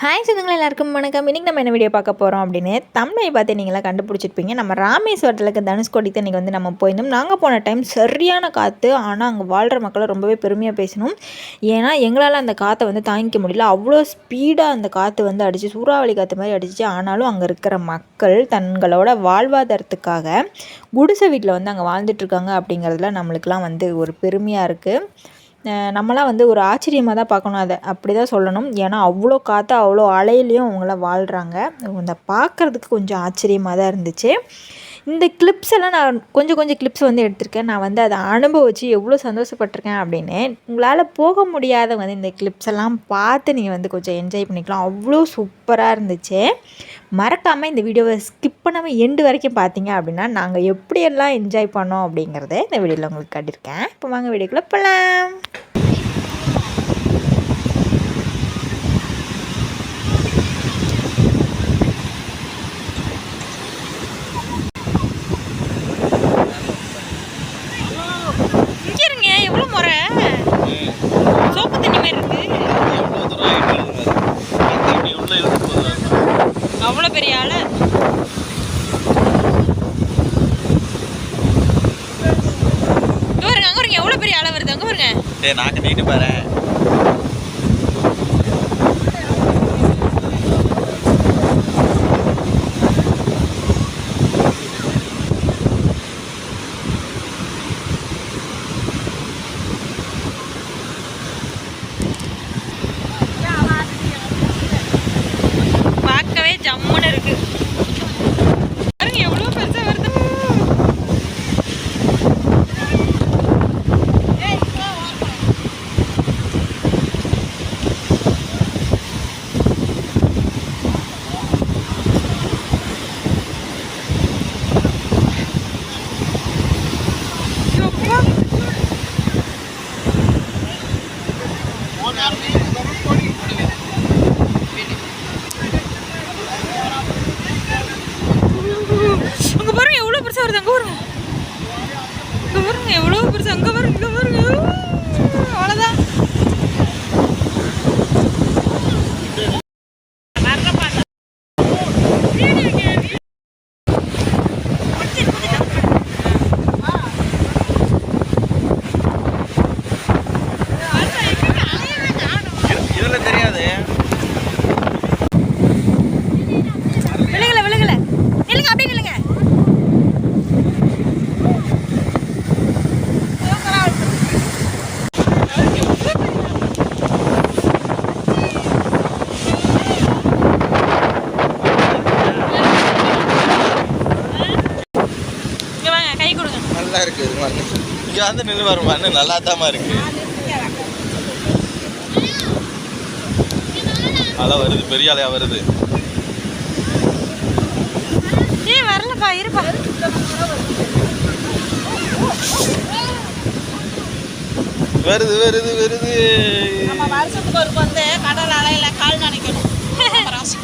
Hi சொந்தங்கள் எல்லாருக்கும் வணக்கம். இன்றைக்கி நம்ம என்ன வீடியோ பார்க்க போகிறோம் அப்படின்னு தமிழை பார்த்து நீங்களாம் கண்டுபிடிச்சிருப்பீங்க. நம்ம ராமேஸ்வரத்துலக்கு தனுஷ்கோடி இன்றைக்கி வந்து நம்ம போயிருந்தோம். நாங்கள் போன டைம் சரியான காற்று ஆனால் அங்கே வாழ்கிற மக்களை ரொம்பவே பெருமையாக பேசணும். ஏன்னா எங்களால் அந்த காற்றை வந்து தாங்கிக்க முடியல. அவ்வளோ ஸ்பீடாக அந்த காற்று வந்து அடிச்சு சூறாவளி காற்று மாதிரி அடிச்சு ஆனாலும் அங்கே இருக்கிற மக்கள் தங்களோட வாழ்வாதாரத்துக்காக குடிசை வீட்டில் வந்து அங்கே வாழ்ந்துட்டுருக்காங்க அப்படிங்கிறதுல நம்மளுக்கெல்லாம் வந்து ஒரு பெருமையாக இருக்குது நம்மளாம் வந்து ஒரு ஆச்சரியமாக தான் பார்க்கணும் அதை. அப்படி தான் சொல்லணும். ஏன்னா அவ்வளோ காற்று அவ்வளோ அலையிலையும் அவங்களாம் வாழ்கிறாங்க அந்த பார்க்குறதுக்கு கொஞ்சம் ஆச்சரியமாக தான் இருந்துச்சு. இந்த கிளிப்ஸ் எல்லாம் நான் கொஞ்சம் கொஞ்சம் கிளிப்ஸ் வந்து எடுத்திருக்கேன். நான் வந்து அதை அனுபவிச்சு எவ்வளோ சந்தோஷப்பட்டிருக்கேன் அப்படின்னு. உங்களால் போக முடியாத வந்து இந்த கிளிப்ஸ் எல்லாம் பார்த்து நீங்கள் வந்து கொஞ்சம் என்ஜாய் பண்ணிக்கலாம். அவ்வளோ சூப்பராக இருந்துச்சு. மறக்காமல் இந்த வீடியோவை ஸ்கிப் பண்ணாமல் எண்டு வரைக்கும் பார்த்தீங்க அப்படின்னா நாங்கள் எப்படியெல்லாம் என்ஜாய் பண்ணோம் அப்படிங்கிறத இந்த வீடியோவில் உங்களுக்கு காட்டியிருக்கேன். இப்போ வாங்க வீடியோக்குள்ளே போகலாம் இங்கே இருங்க எவ்வளோ முறை சோப்பு தண்ணி மாதிரி இருக்கு எவ்வளோ தூரம் ஆகிட்டு இப்படி உள்ள இழுத்து போதும் அவ்வளோ பெரிய ஆள் பாருங்க அங்கே வருங்க எவ்வளோ பெரிய ஆளை வருது அங்கே வருங்க நாக்கு நீட்டு பாரு பார்க்கவே ஜம்முன்னு இருக்கு பாருங்க எவ்வளோ பெருசாக வருது எப்பா. அங்க பாருங்க எவ்வளவு பெருசா வருது அங்கே வருங்க. இங்கே வருங்க எவ்வளோ பெருசு அங்கே வருங்க இங்கே வருங்க. அவ்வளோதான் இதுல தெரியாது விழுகல விழுகல நில்லுங்க அப்படியே நில்லுங்க இங்க வாங்க கை கொடுங்க நல்லா இருக்கு இது மண்ணு இங்க வந்து நின்று வரும் மண்ணு நல்லா தாமா இருக்கு. அலை வருது பெரிய அலையா வருது. ஏய் வரலப்பா இருப்பா. வருது வருது வருது. நம்ம வருஷத்துக்கு ஒரு வந்து கடல் அலையில கால் நினைக்கணும்.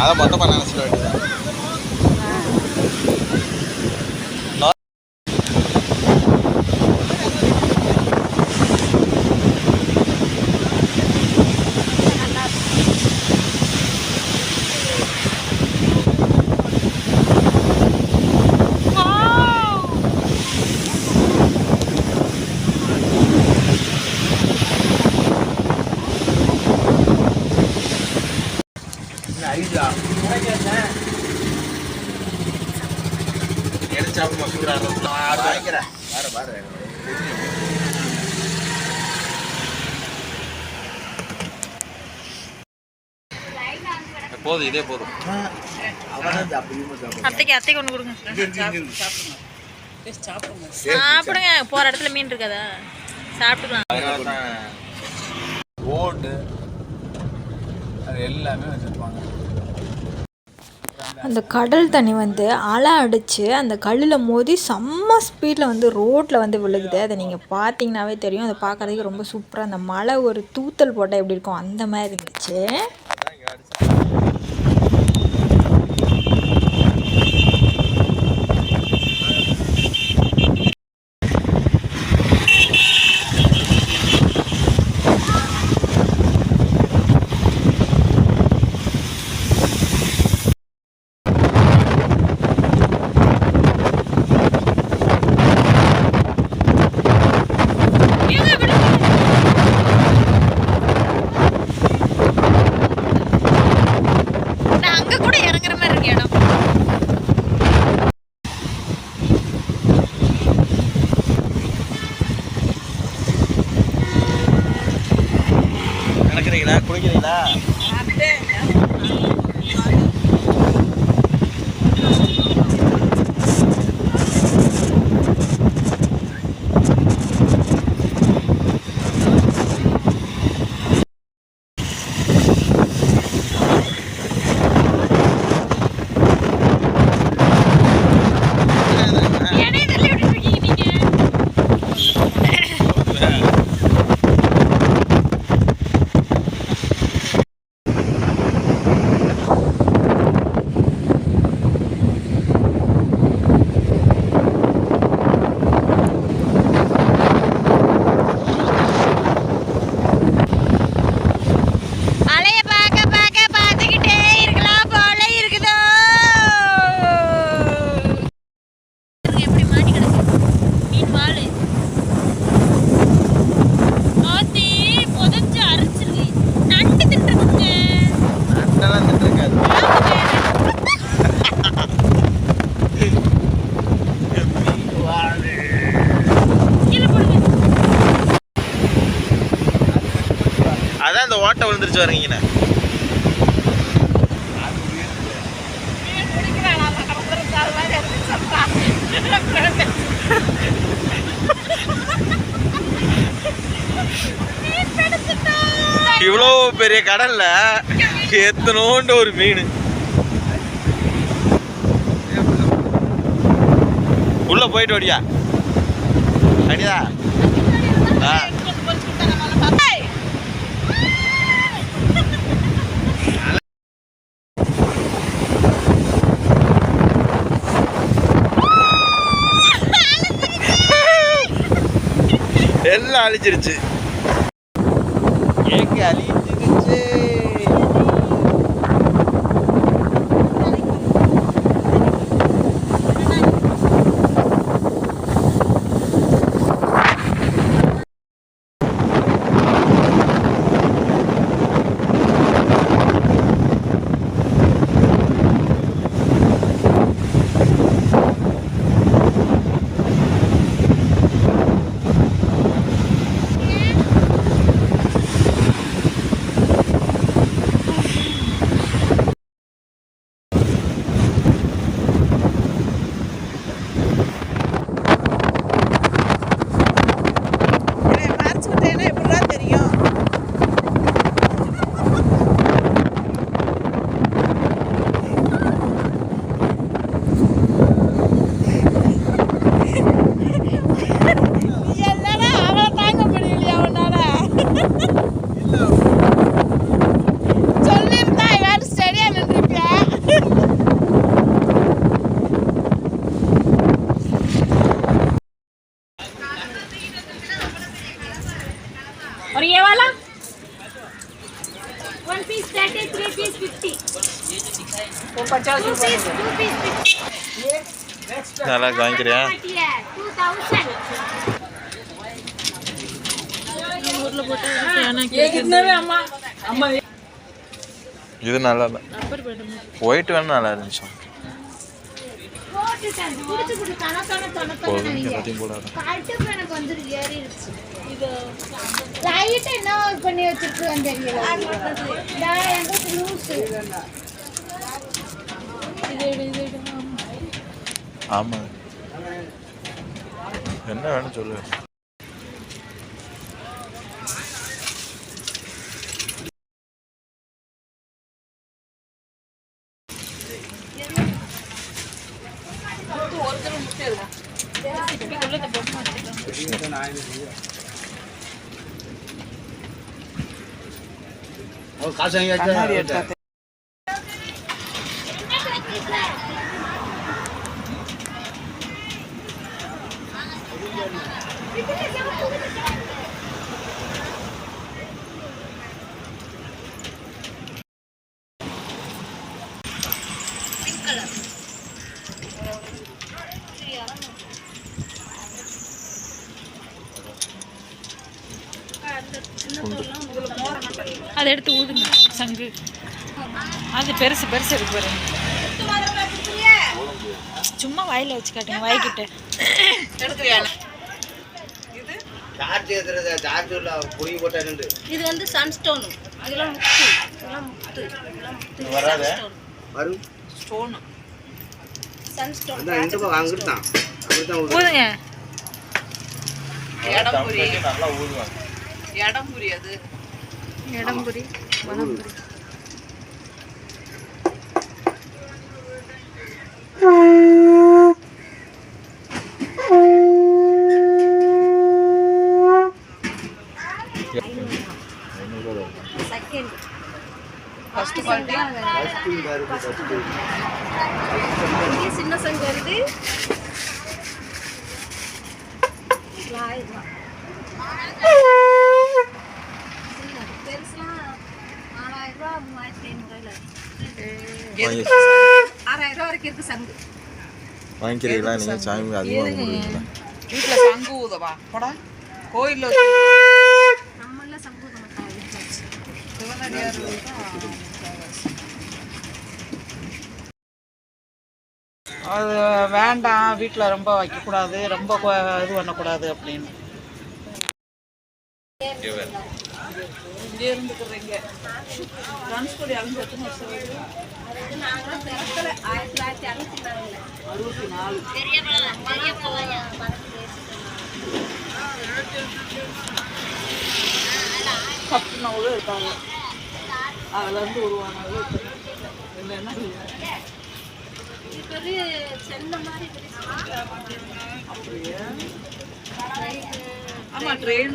அதை மொத்தமாக நினச்சிட வேண்டியதான் எடுத்து சூடாக வாங்கிக்கிறேன். பாரு பாரு. போதும் இதே போதும். அத்தைக்கு அத்தைக்கு ஒன்று கொடுங்க. சாப்பிடுங்க. போற இடத்துல மீன் இருக்காதா? சாப்பிட்டுக்கலாம். போட்டு அது எல்லாமே வச்சுருப்பாங்க. அந்த கடல் தண்ணி வந்து அலை அடித்து அந்த கல்லில் மோதி செம்ம ஸ்பீடில் வந்து ரோட்டில் வந்து விழுகுது. அதை நீங்கள் பார்த்தீங்கன்னாவே தெரியும். அதை பார்க்குறதுக்கு ரொம்ப சூப்பராக அந்த மழை ஒரு தூத்தல் போட்டால் எப்படி இருக்கும்? அந்த மாதிரி இருந்துச்சு. குடிக்கிறீங்களா? குடிக்கிறீங்களா? ஓட்டை விழுந்துருச்சு வரீங்கண்ணே இவ்வளோ பெரிய கடல்ல எத்தனோண்டு ஒரு மீன். உள்ள போயிட்டு வடியா. அடியா எல்லாம் அழிச்சிருச்சு ஏங்க அழிஞ்சிருச்சு. நல்லா வாங்கிக்கிறேன் இது நல்லா இல்லை. ஒயிட் வேணும் நல்லா இருந்துச்சு. என்ன பண்ணி வச்சிருக்கேன் தெரியல. ஆமாம் என்ன வேணும் சொல்லு. அதை எடுத்து ஊதுங்க சங்கு. அது பெருசு பெருசு இருக்கு பாருங்க சும்மா வாயில வச்சு காட்டுங்க வாய்க்கிட்ட. இது? வந்து சன்ஸ்டோன் அதெல்லாம் முத்து. இதெல்லாம் முத்து. இதெல்லாம் முத்து. வராதே? வரும். ஸ்டோனு சன்ஸ்டோன் அதான் இந்த பக்கம் அங்கிட்டு தான். அங்கிட்டு தான் ஊது. ஊதுங்க. தமிழ் வச்சு நல்லா ஊதுவாங்க. இடம் புரியாது இடம்புரி ice cream. இங்கே சின்ன சங்கு வருது. ஆயிரம் ரூபா. சின்ன, பெருசுலாம் நாலாயிரம் ரூபா மூவாயிரத்தி ஐநூறுவாயில ஆறாயிரம் ரூபா வரைக்கும் இருக்கு சங்கு. வாங்கிக்கிறீங்களா? நீங்கள் சாமி அதிகமாக கொடுக்குறீங்களா வீட்டில் சங்கு ஊதவா? போடா. கோயிலில் நம்மளாம் சங்கு ஊத மாட்டாங்க வீட்டுல வச்சு. சிவனடியார் அது வேண்டாம் வீட்டில் ரொம்ப வைக்கக்கூடாது ரொம்ப இது பண்ணக்கூடாது அப்படின்னு. இங்கே இருந்துக்கிறீங்க. தனுஷ்கோடி இறந்து எத்தனை வருஷம் ஆயிரத்தி தொள்ளாயிரத்தி அறுபத்தி அறுபத்தி நாலு. கட்டினவங்களும் இருக்காங்க. அதுலேருந்து உருவானவங்களும் இல்லைன்னா இல்லை. ஆமாம் ட்ரெயின்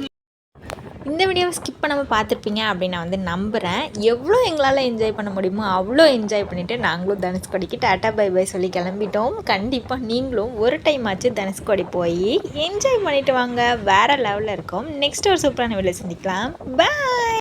இந்த வீடியோவை ஸ்கிப் பண்ணாமல் பார்த்துருப்பீங்க அப்படின்னு நான் வந்து நம்புகிறேன் எவ்வளோ எங்களால் என்ஜாய் பண்ண முடியுமோ அவ்வளோ என்ஜாய் பண்ணிவிட்டு நாங்களும் தனுஷ்கோடிக்கு டாட்டா பை பை சொல்லி கிளம்பிட்டோம். கண்டிப்பாக நீங்களும் ஒரு டைம் ஆச்சு தனுஷ்கோடி போய் என்ஜாய் பண்ணிவிட்டு வாங்க. வேறு லெவலில் இருக்கோம். நெக்ஸ்ட் ஒரு சூப்பரான வீடியோ சந்திக்கலாம். பாய்